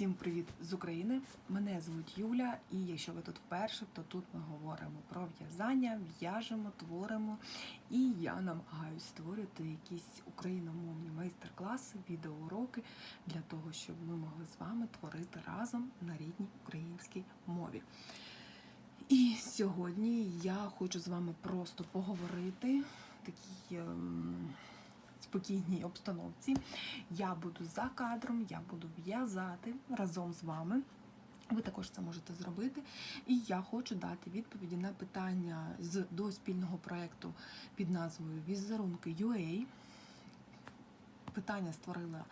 Всім привіт з України! Мене звуть Юля, і якщо ви тут вперше, то тут ми говоримо про в'язання, в'яжемо, творимо. І я намагаюся створити якісь україномовні майстер-класи, відеоуроки для того, щоб ми могли з вами творити разом на рідній українській мові. І сьогодні я хочу з вами просто поговорити в такій ем, спокійній обстановці. Я буду за кадром, я буду в'язати разом з вами. Ви також це можете зробити. І я хочу дати відповіді на питання з до спільного проєкту під назвою Візерунки UA. Питання створила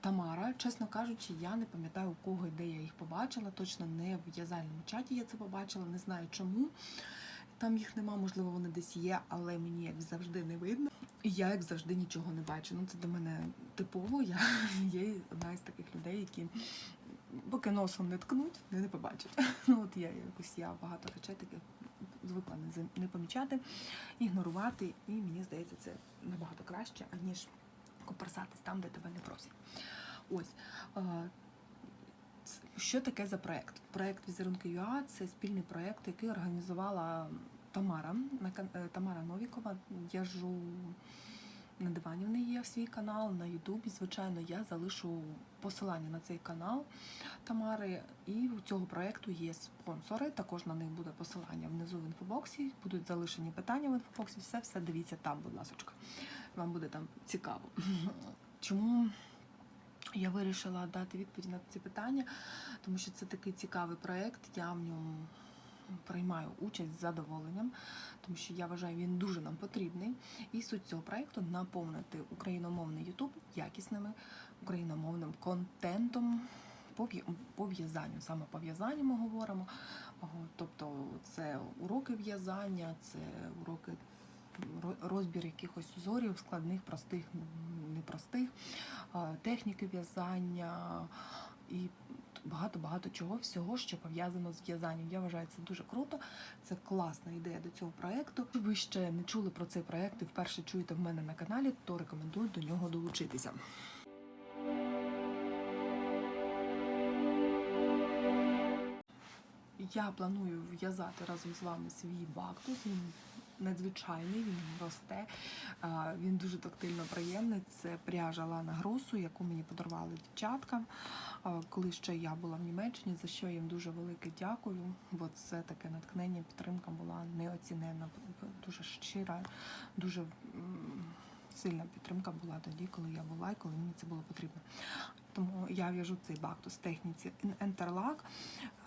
Тамара. Чесно кажучи, я не пам'ятаю, у кого де я їх побачила. Точно не в в'язальному чаті я це побачила, не знаю чому. Там їх нема, можливо, вони десь є, але мені як завжди не видно. І я, як завжди, нічого не бачу. Ну, це для мене типово. Я є одна із таких людей, які поки носом не ткнуть, не, не побачать. Ну, от я якось я багато речей таких звикла не, помічати, ігнорувати, і мені здається, це набагато краще, аніж коперсатись там, де тебе не просять. Ось. Що таке за проект? Проект ЮА це спільний проект, який організувала Тамара, е, Тамара Новікова. Я жу на дивані в неї є свій канал на Ютубі. Звичайно, я залишу посилання на цей канал Тамари. І у цього проекту є спонсори. Також на них буде посилання внизу в інфобоксі. Будуть залишені питання в інфобоксі. Все, все дивіться там, будь ласка. Вам буде там цікаво. Чому я вирішила дати відповідь на ці питання? Тому що це такий цікавий проект. Я в ньому приймаю участь з задоволенням, тому що я вважаю, він дуже нам потрібний. І суть цього проекту наповнити україномовний Ютуб якісними україномовним контентом. по в'язанню, саме по в'язанню ми говоримо. Тобто це уроки в'язання, це уроки розбір якихось узорів, складних, простих, непростих, техніки в'язання багато-багато чого всього, що пов'язано з в'язанням. Я вважаю, це дуже круто. Це класна ідея до цього проекту. Якщо ви ще не чули про цей проект і вперше чуєте в мене на каналі, то рекомендую до нього долучитися. Я планую в'язати разом з вами свій бактус. Надзвичайний, він росте. Він дуже тактильно приємний. Це пряжа Лана Гросу, яку мені подарували дівчаткам, коли ще я була в Німеччині, за що їм дуже велике дякую, бо це таке натхнення, підтримка була неоцінена, дуже щира, дуже сильна підтримка була тоді, коли я була і коли мені це було потрібно. Тому я в'яжу цей бактус в техніці Interlac.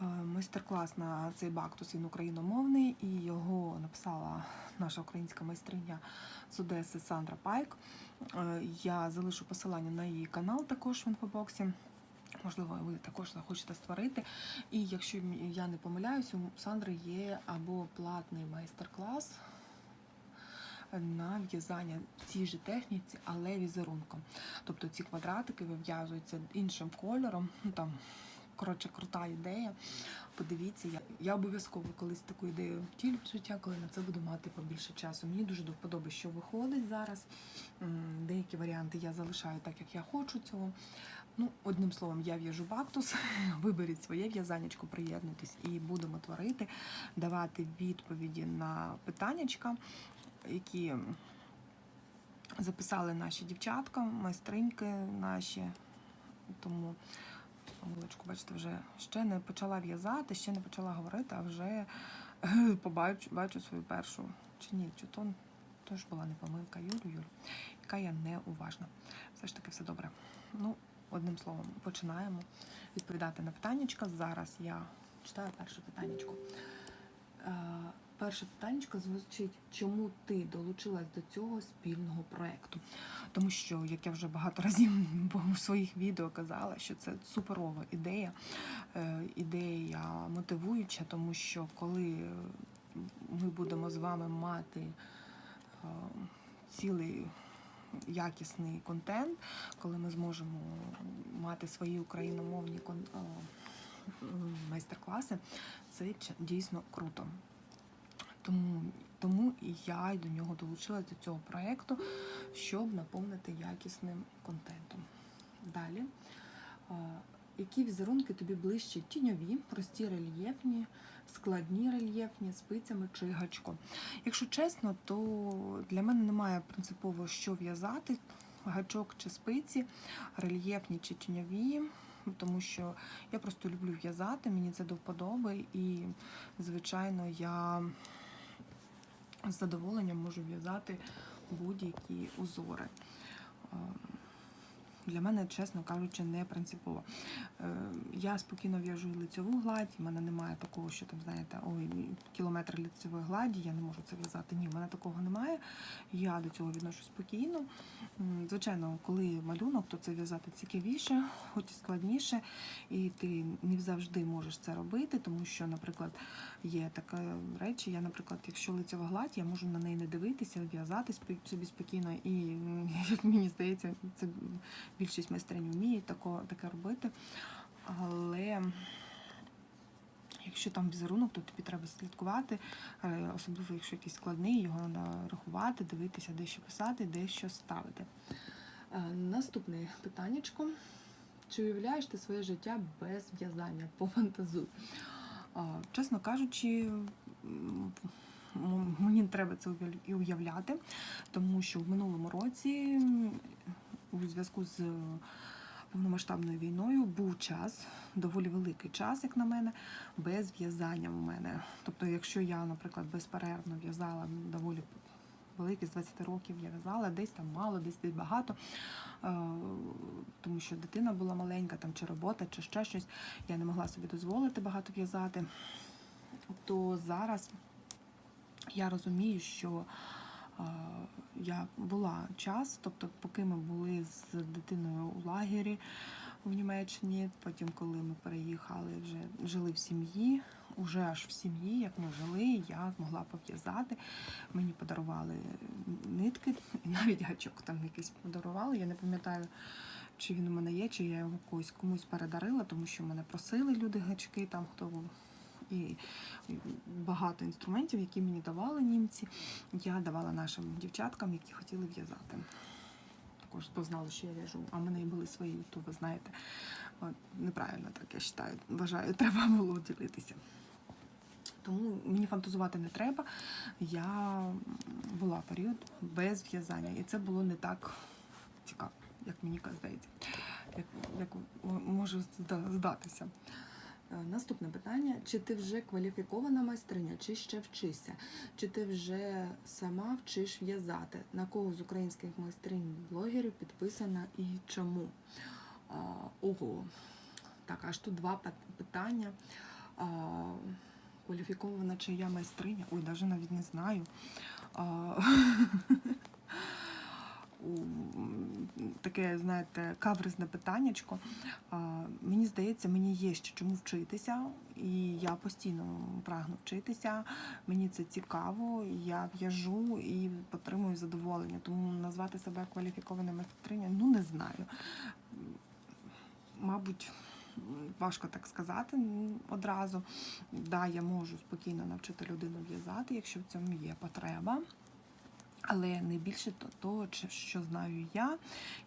Е, Майстер-клас на цей бактус він україномовний, і його написала наша українська майстриня з Одеси Сандра Пайк. Е, Я залишу посилання на її канал також в інфобоксі. Можливо, ви також захочете створити. І якщо я не помиляюсь, у Сандри є або платний майстер-клас на в'язання цій же техніці, але візерунком. Тобто ці квадратики вив'язуються іншим кольором. Ну там коротше крута ідея. Подивіться, я, я обов'язково колись таку ідею втілю в життя, коли на це буду мати побільше часу. Мені дуже до що виходить зараз. Деякі варіанти я залишаю так, як я хочу цього. Ну, одним словом, я в'яжу бактус. Виберіть своє в'язанечко, приєднуйтесь і будемо творити, давати відповіді на питаннячка, які записали наші дівчатка, майстриньки наші. Тому Милочку, бачите, вже ще не почала в'язати, ще не почала говорити, а вже е, побачу бачу свою першу. Чи ні, чи то теж була не помилка Юлю, Юлю, яка я неуважна. Все ж таки все добре. Ну, одним словом, починаємо відповідати на питаннячка. Зараз я читаю перше питаннячко. Перше питаннячко звучить, чому ти долучилась до цього спільного проекту? Тому що, як я вже багато разів в своїх відео казала, що це суперова ідея, е, ідея мотивуюча, тому що коли ми будемо з вами мати е, цілий якісний контент, коли ми зможемо мати свої україномовні е, майстер-класи, це дійсно круто. Тому, тому і я й до нього долучилась до цього проєкту, щоб наповнити якісним контентом. Далі. Які візерунки тобі ближче? Тіньові, прості рельєфні, складні рельєфні, спицями чи гачком. Якщо чесно, то для мене немає принципово що в'язати, гачок чи спиці, рельєфні чи тіньові, тому що я просто люблю в'язати, мені це до вподоби, і, звичайно, я з задоволенням можу в'язати будь-які узори. Е, Для мене, чесно кажучи, не принципово. Е, Я спокійно в'яжу лицьову гладь, в мене немає такого, що там, знаєте, ой, кілометр лицьової гладі, я не можу це в'язати. Ні, в мене такого немає. Я до цього відношу спокійно. Звичайно, коли малюнок, то це в'язати цікавіше, хоч і складніше, і ти не завжди можеш це робити, тому що, наприклад, є такі речі. Я, наприклад, якщо лицьова гладь, я можу на неї не дивитися, в'язати собі спокійно, і як мені здається, це більшість майстринь вміють тако, таке робити. Але якщо там візерунок, то тобі треба слідкувати, е, особливо якщо якийсь складний, його треба рахувати, дивитися, де що писати, де що ставити. Е, Наступне питаннячко. Чи уявляєш ти своє життя без в'язання? Пофантазуй. Чесно кажучи, мені не треба це і уявляти, тому що в минулому році у зв'язку з повномасштабною війною був час, доволі великий час, як на мене, без в'язання в мене. Тобто, якщо я, наприклад, безперервно в'язала доволі великий, з 20 років я в'язала, десь там мало, десь десь багато, е, тому що дитина була маленька, там чи робота, чи ще щось, я не могла собі дозволити багато в'язати. То зараз я розумію, що е, я була час, тобто, поки ми були з дитиною у лагері в Німеччині, потім, коли ми переїхали, вже жили в сім'ї, уже аж в сім'ї, як ми жили, я змогла пов'язати. Мені подарували нитки, і навіть гачок там якийсь подарували. Я не пам'ятаю, чи він у мене є, чи я його когось комусь передарила, тому що мене просили люди гачки, там хто і і багато інструментів, які мені давали німці, я давала нашим дівчаткам, які хотіли в'язати. Також бо знали, що я в'яжу, а в мене і були свої, то ви знаєте, от, неправильно так я вважаю, вважаю, треба було ділитися. Тому мені фантазувати не треба. Я була період без в'язання, і це було не так цікаво, як мені здається, як, як може здатися. Е, Наступне питання: чи ти вже кваліфікована майстриня, чи ще вчишся? Чи ти вже сама вчиш в'язати? На кого з українських майстринь блогерів підписана і чому? Ого, так, аж тут два пит- питання. Кваліфікована чи я майстриня? Ой, навіть навіть не знаю. Таке, знаєте, каверзне питаннячко. Мені здається, мені є ще чому вчитися, і я постійно прагну вчитися. Мені це цікаво, я в'яжу і отримую задоволення. Тому назвати себе кваліфікованою майстринею, ну не знаю. Мабуть, важко так сказати одразу. Да, я можу спокійно навчити людину в'язати, якщо в цьому є потреба. Але не більше того, що знаю я.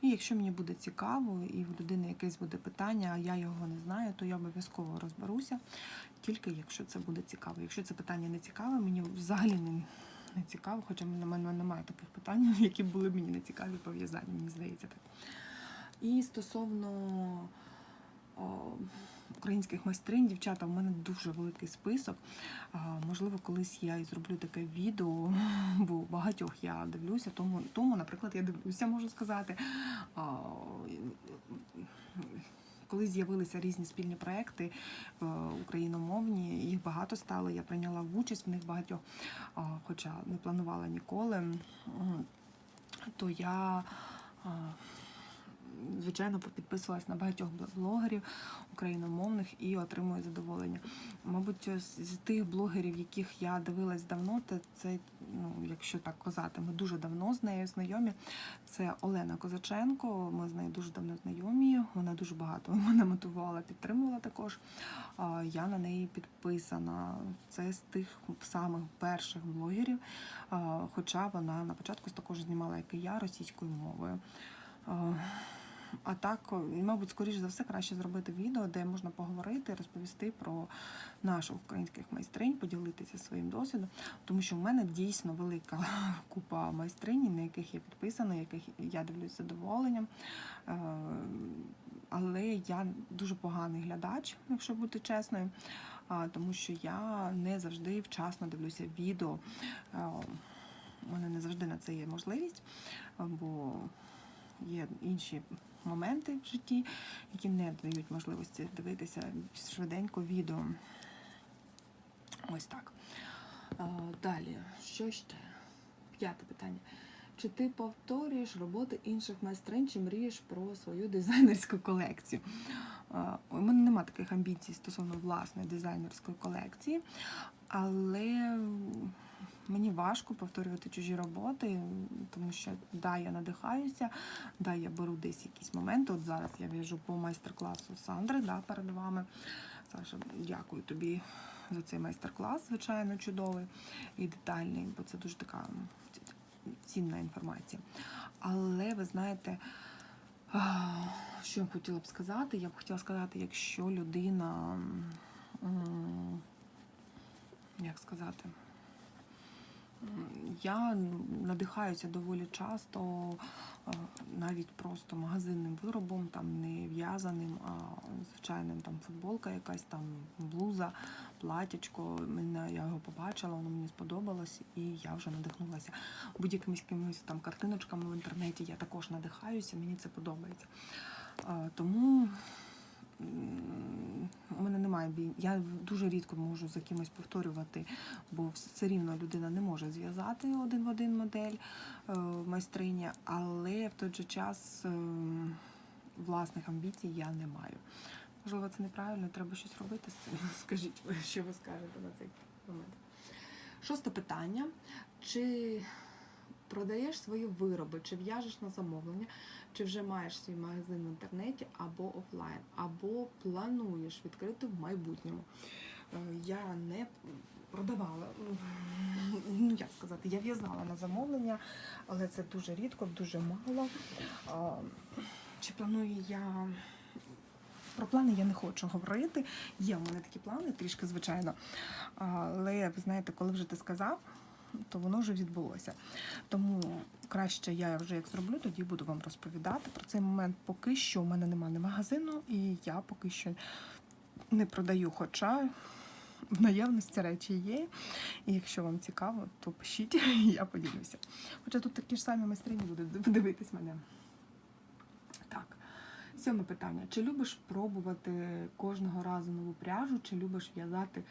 І якщо мені буде цікаво, і в людини якесь буде питання, а я його не знаю, то я обов'язково розберуся, тільки якщо це буде цікаво. Якщо це питання не цікаве, мені взагалі не, не цікаво, хоча в мене немає таких питань, які були б мені не цікаві по мені здається так. І стосовно о, українських майстринь, дівчата, у мене дуже великий список. Можливо, колись я і зроблю таке відео, бо багатьох я дивлюся, тому, тому наприклад, я дивлюся, можу сказати. Коли з'явилися різні спільні проекти е, україномовні, їх багато стало. Я прийняла участь в них багатьох, хоча не планувала ніколи, то я. Звичайно, підписувалась на багатьох блогерів україномовних і отримую задоволення. Мабуть, з тих блогерів, яких я дивилась давно, то це, ну, якщо так казати, ми дуже давно з нею знайомі. Це Олена Козаченко. Ми з нею дуже давно знайомі. Вона дуже багато мене мотивувала, підтримувала також. Я на неї підписана. Це з тих самих перших блогерів. Хоча вона на початку також знімала, як і я, російською мовою. А, так, мабуть, скоріш за все, краще зробити відео, де можна поговорити, розповісти про наших українських майстринь, поділитися своїм досвідом, тому що в мене дійсно велика купа майстринь, на яких я підписана, яких я дивлюсь задоволенням. Е, Але я дуже поганий глядач, якщо бути чесною, тому що я не завжди вчасно дивлюся відео. Е, У мене не завжди на це є можливість, бо є інші моменти в житті, які не дають можливості дивитися швиденько відео. Ось так. Далі, що ще? П'яте питання. Чи ти повторюєш роботи інших майстринь, чи мрієш про свою дизайнерську колекцію? У мене немає таких амбіцій стосовно власної дизайнерської колекції, але мені важко повторювати чужі роботи, тому що да, я надихаюся, да, я беру десь якісь моменти. От зараз я в'яжу по майстер-класу Сандри да, перед вами. Саша, дякую тобі за цей майстер-клас, звичайно, чудовий і детальний, бо це дуже така цінна інформація. Але ви знаєте, що я хотіла б сказати? Я б хотіла сказати, якщо людина, як сказати, я надихаюся доволі часто е, навіть просто магазинним виробом, там не в'язаним, а звичайним там футболка, якась там блуза, платячко. Мене я його побачила, воно мені сподобалось, і я вже надихнулася. Будь-якими якимись там картиночками в інтернеті я також надихаюся, мені це подобається. Е, Тому у мене немає бій. Я дуже рідко можу за кимось повторювати, бо все рівно людина не може зв'язати один в один модель е, майстриня, але в той же час е, власних амбіцій я не маю. Можливо, це неправильно, треба щось робити з цим. Скажіть, що ви скажете на цей момент. Шосте питання. Чи продаєш свої вироби, чи в'яжеш на замовлення, чи вже маєш свій магазин в інтернеті або офлайн, або плануєш відкрити в майбутньому? Е, Я не продавала, ну як сказати, я в'язала на замовлення, але це дуже рідко, дуже мало. Чи планую я. Про плани я не хочу говорити. Є в мене такі плани, трішки, звичайно. Але ви знаєте, коли вже ти сказав, то воно вже відбулося. Тому краще я вже як зроблю, тоді буду вам розповідати про цей момент. Поки що в мене немає магазину, і я поки що не продаю, хоча в наявності речі є. І якщо вам цікаво, то пишіть, я поділюся. Хоча тут такі ж самі майстрині будуть дивитись мене. Так. Сьоме питання. Чи любиш пробувати кожного разу нову пряжу, чи любиш в'язати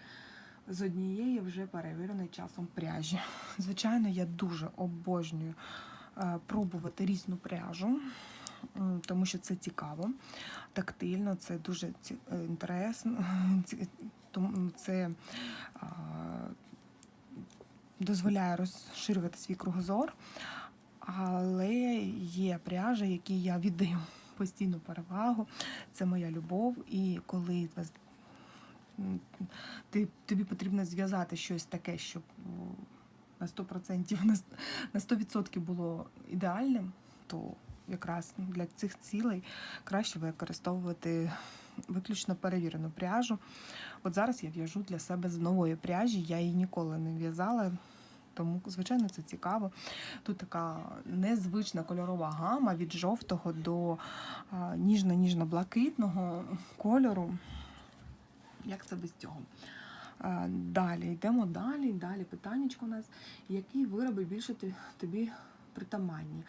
з однієї вже перевіреної часом пряжі? Звичайно, я дуже обожнюю е, пробувати різну пряжу, тому що це цікаво, тактильно, це дуже е, інтересно. Це дозволяє розширювати свій кругозор, але є пряжа, які я віддаю постійну перевагу. Це моя любов. І коли вас- ти, тобі потрібно зв'язати щось таке, щоб на 100%, на 100% було ідеальним, то якраз для цих цілей краще використовувати виключно перевірену пряжу. От зараз я в'яжу для себе з нової пряжі, я її ніколи не в'язала. Тому, звичайно, це цікаво. Тут така незвична кольорова гама від жовтого до ніжно-ніжно-блакитного кольору. Як це без цього? Далі йдемо далі. Далі питаннячко у нас. Які вироби більше тобі притаманні?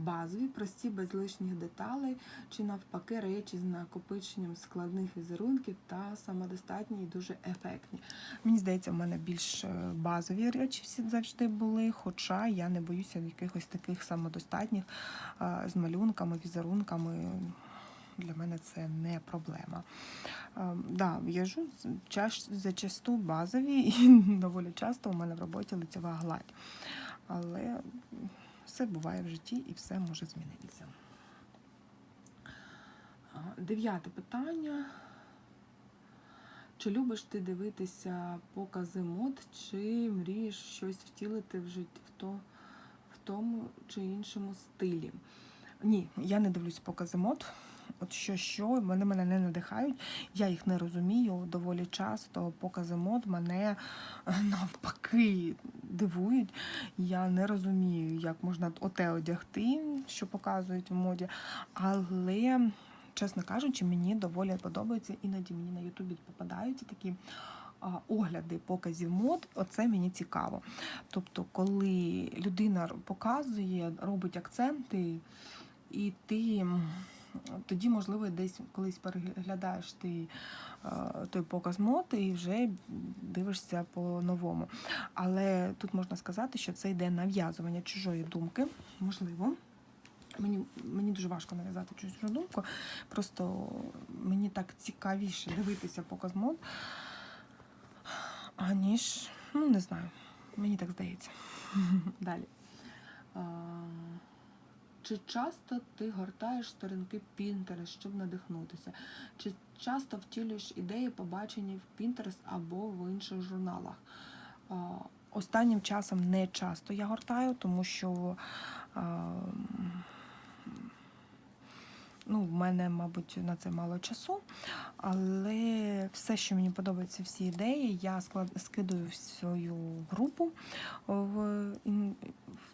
Базові, прості, без лишніх деталей, чи навпаки речі з накопиченням складних візерунків та самодостатні і дуже ефектні. Мені здається, в мене більш е, базові речі всі завжди були, хоча я не боюся якихось таких самодостатніх е, з малюнками, візерунками. Для мене це не проблема. Е, Да, в'яжу зачасту базові і доволі часто у мене в роботі лицева гладь. Але все буває в житті і все може змінитися. Дев'яте питання. Чи любиш ти дивитися покази мод, чи мрієш щось втілити в житті в, то, в тому чи іншому стилі? Ні, я не дивлюсь покази мод. От що що, вони мене не надихають. Я їх не розумію. Доволі часто покази мод мене е, навпаки дивують. Я не розумію, як можна оте одягти, що показують в моді. Але, чесно кажучи, мені доволі подобається. Іноді мені на Ютубі попадаються такі огляди показів мод. Оце мені цікаво. Тобто, коли людина показує, робить акценти, і ти тоді, можливо, десь колись переглядаєш ти е, той показ мод і вже дивишся по-новому. Але тут можна сказати, що це йде нав'язування чужої думки, можливо. Мені, мені дуже важко нав'язати чужу думку. Просто мені так цікавіше дивитися показ мод, аніж, ну не знаю, мені так здається. Далі. Чи часто ти гортаєш сторінки Pinterest, щоб надихнутися? Чи часто втілюєш ідеї, побачені в Pinterest або в інших журналах? Останнім часом не часто я гортаю, тому що ну, в мене, мабуть, на це мало часу. Але все, що мені подобається, всі ідеї, я склад... скидаю в свою групу в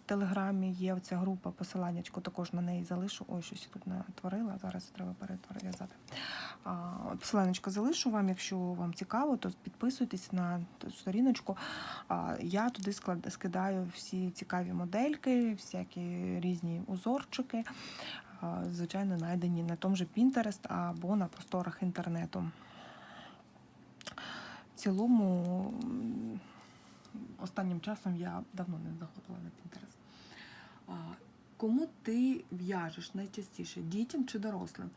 Телеграмі. Є ця група, посиланнячко також на неї залишу. Ой, щось тут натворила. Зараз треба перев'язати. Посиланнячко залишу вам. Якщо вам цікаво, то підписуйтесь на ту сторіночку. Я туди скидаю всі цікаві модельки, всякі різні узорчики. Звичайно, знайдені на тому же Pinterest або на просторах інтернету. В цілому, останнім часом я давно не заходила на Pinterest. Кому ти в'яжеш найчастіше дітям чи дорослим?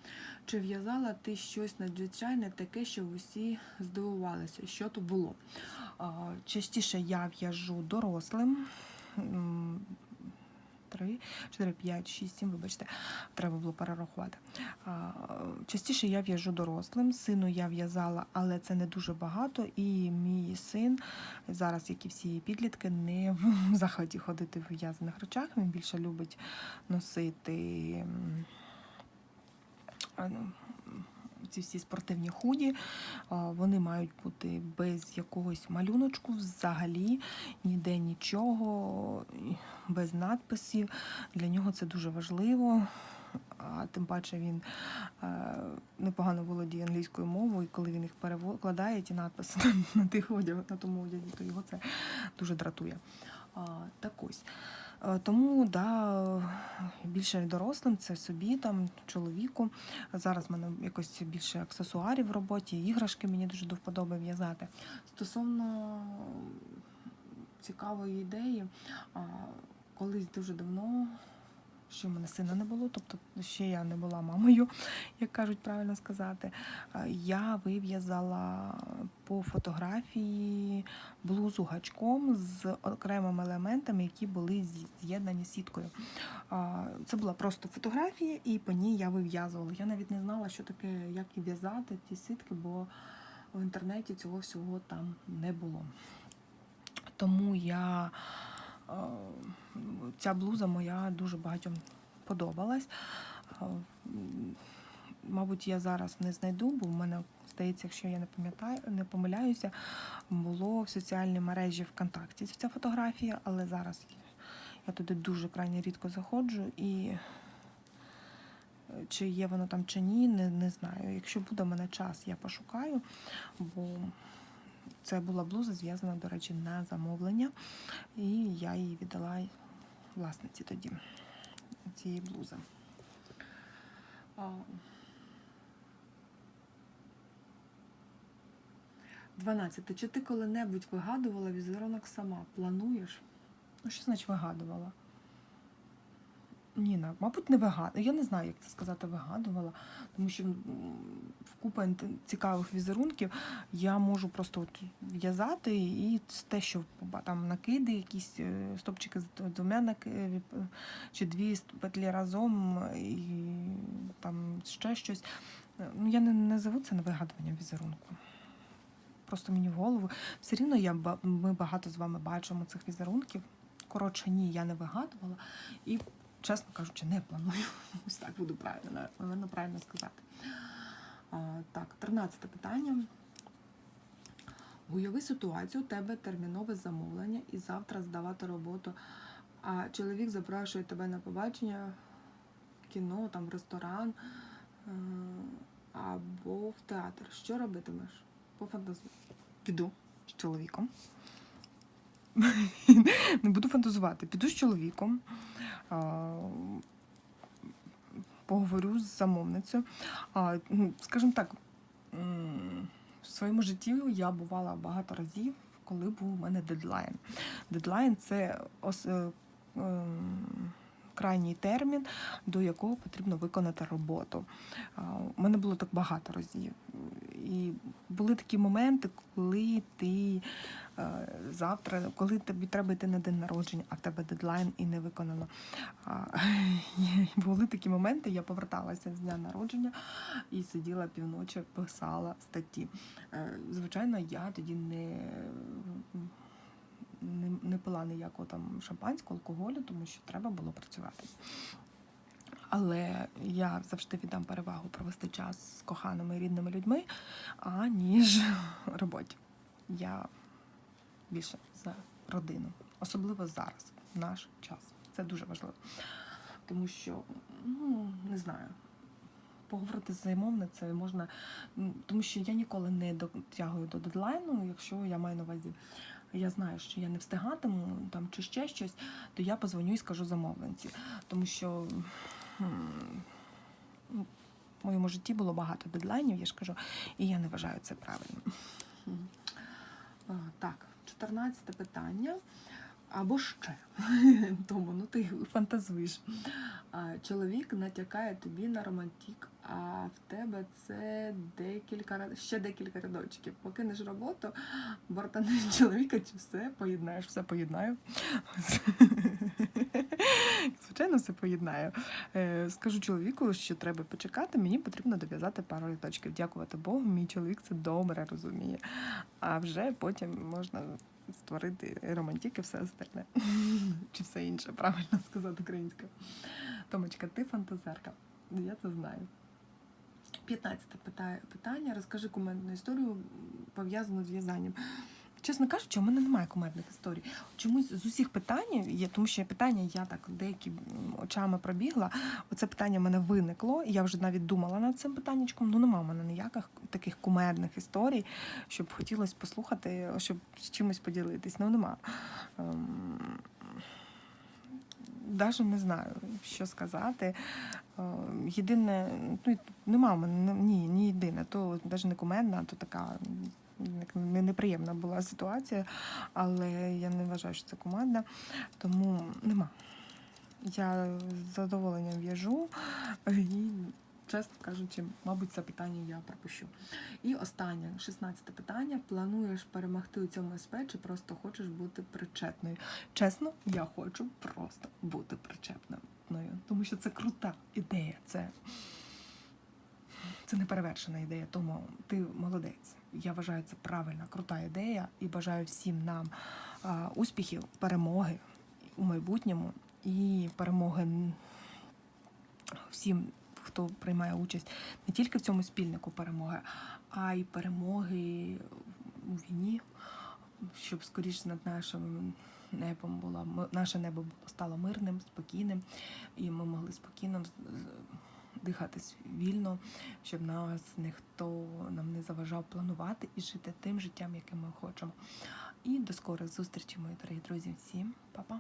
Чи в'язала ти щось надзвичайне таке, що усі здивувалися? Що то було? Частіше я в'яжу дорослим. М, Три, чотири, п'ять, шість, сім, вибачте, треба було перерахувати. Частіше я в'яжу дорослим. Сину я в'язала, але це не дуже багато. І мій син зараз, як і всі підлітки, не в захваті ходити в в'язаних речах. Він більше любить носити ну, ці всі спортивні худі. Вони мають бути без якогось малюночку взагалі, ніде нічого, без надписів. Для нього це дуже важливо. А тим паче він е, непогано володіє англійською мовою, і коли він їх перекладає, ті надписи на, тих одягах, на тому одязі, то його це дуже дратує. А, так ось. Е, Тому да, більше дорослим це собі, там, чоловіку. Зараз в мене якось більше аксесуарів в роботі, іграшки мені дуже до вподоби в'язати. Стосовно цікавої ідеї, колись дуже давно. Ще в мене сина не було, тобто ще я не була мамою, як кажуть правильно сказати. Я вив'язала по фотографії блузу гачком з окремими елементами, які були з'єднані сіткою. Це була просто фотографія, і по ній я вив'язувала. Я навіть не знала, що таке, як і в'язати ті сітки, бо в інтернеті цього всього там не було. Тому я ця блуза моя дуже багатьом подобалась. Е, Мабуть, я зараз не знайду, бо в мене здається, якщо я не пам'ятаю, не помиляюся, було в соціальній мережі ВКонтакті ця фотографія, але зараз я туди дуже крайне рідко заходжу і е, чи є воно там чи ні, не, не знаю. Якщо буде в мене час, я пошукаю, бо це була блуза зв'язана, до речі, на замовлення, і я її віддала власниці тоді цієї блузи. 12. Чи ти коли-небудь вигадувала візерунок сама? Плануєш? Ну, що значить вигадувала? Ні, на- мабуть, не вигадувала. Я не знаю, як це сказати, вигадувала, тому що м, в купа цікавих візерунків я можу просто от в'язати і те, що там накиди, якісь е, стопчики з двома наки- е, чи дві петлі разом, і там ще щось. Е, Ну, я не назову це на вигадуванням візерунку. Просто мені в голову. Все рівно я, ми багато з вами бачимо цих візерунків. Коротше, ні, я не вигадувала. І чесно кажучи, не планую. Ось так буду правильно, напевно, правильно сказати. А, так, 13 питання. Уяви ситуацію, у тебе термінове замовлення і завтра здавати роботу. А чоловік запрошує тебе на побачення в кіно, там, в ресторан е, або в театр. Що робитимеш? Пофантазуй. Піду з чоловіком. Не буду фантазувати. Піду з чоловіком. А, Поговорю з замовницею. Ну, Скажімо так, в своєму житті я бувала багато разів, коли був у мене дедлайн. Дедлайн це ос, е, ем, крайній термін, до якого потрібно виконати роботу. У мене було так багато разів. І були такі моменти, коли ти е, завтра, коли тобі треба йти на день народження, а в тебе дедлайн і не виконано. Були такі моменти, я поверталася з дня народження і сиділа півночі, писала статті. Е, Звичайно, я тоді не, не, не пила ніякого там шампанського, алкоголю, тому що треба було працювати. Але я завжди віддам перевагу провести час з коханими і рідними людьми, аніж роботі. Я більше за родину, особливо зараз, наш час. Це дуже важливо. Тому що, ну, не знаю, поговорити з замовницею можна, тому що я ніколи не дотягую до дедлайну, якщо я маю на увазі. Я знаю, що я не встигатиму там чи ще щось, то я позвоню і скажу замовленці. Тому що в моєму житті було багато дедлайнів, я ж кажу, і я не вважаю це правильним. Так, 14 питання. Або ще. Тому ну ти фантазуєш. Чоловік натякає тобі на романтик, а в тебе це декілька ще декілька рядочків. Покинеш роботу, бортанеш чоловіка чи все поєднаєш, все поєднаю. Звичайно, все поєднаю. Е, Скажу чоловіку, що треба почекати, мені потрібно дов'язати пару рядочків. Дякувати Богу, мій чоловік це добре розуміє. А вже потім можна створити романтики, все остальне. Чи все інше, правильно сказати українською. Томочка, ти фантазерка. Я це знаю. 15 питання. Розкажи кумедну історію пов'язану з в'язанням. Чесно кажучи, у мене немає кумедних історій. Чомусь з усіх питань, є, тому що питання я так деякі очами пробігла. Оце питання в мене виникло. і Я вже навіть думала над цим питаннячком. Ну нема в мене ніяких таких кумедних історій, щоб хотілося послухати, щоб з чимось поділитись. Ну нема. Ем, Даже не знаю, що сказати. Е, Єдине, ну нема в мене ні, ні єдине, то навіть не кумедна, то така неприємна була ситуація, але я не вважаю, що це кумедна, тому нема. Я з задоволенням в'яжу і, чесно кажучи, мабуть, це питання я пропущу. І останнє, 16 питання. Плануєш перемогти у цьому СП чи просто хочеш бути причетною? Чесно, я хочу просто бути причепною, тому що це крута ідея. Це, це неперевершена ідея, тому ти молодець. Я вважаю, це правильна, крута ідея і бажаю всім нам успіхів, перемоги у майбутньому і перемоги всім, хто приймає участь не тільки в цьому спільнику перемоги, а й перемоги у війні, щоб скоріше над нашим небом було ми- наше небо стало мирним, спокійним, і ми могли спокійно дихати вільно, щоб нас ніхто нам не заважав планувати і жити тим життям, яким ми хочемо. І до скорих зустрічей, мої дорогі друзі. Всім па-па!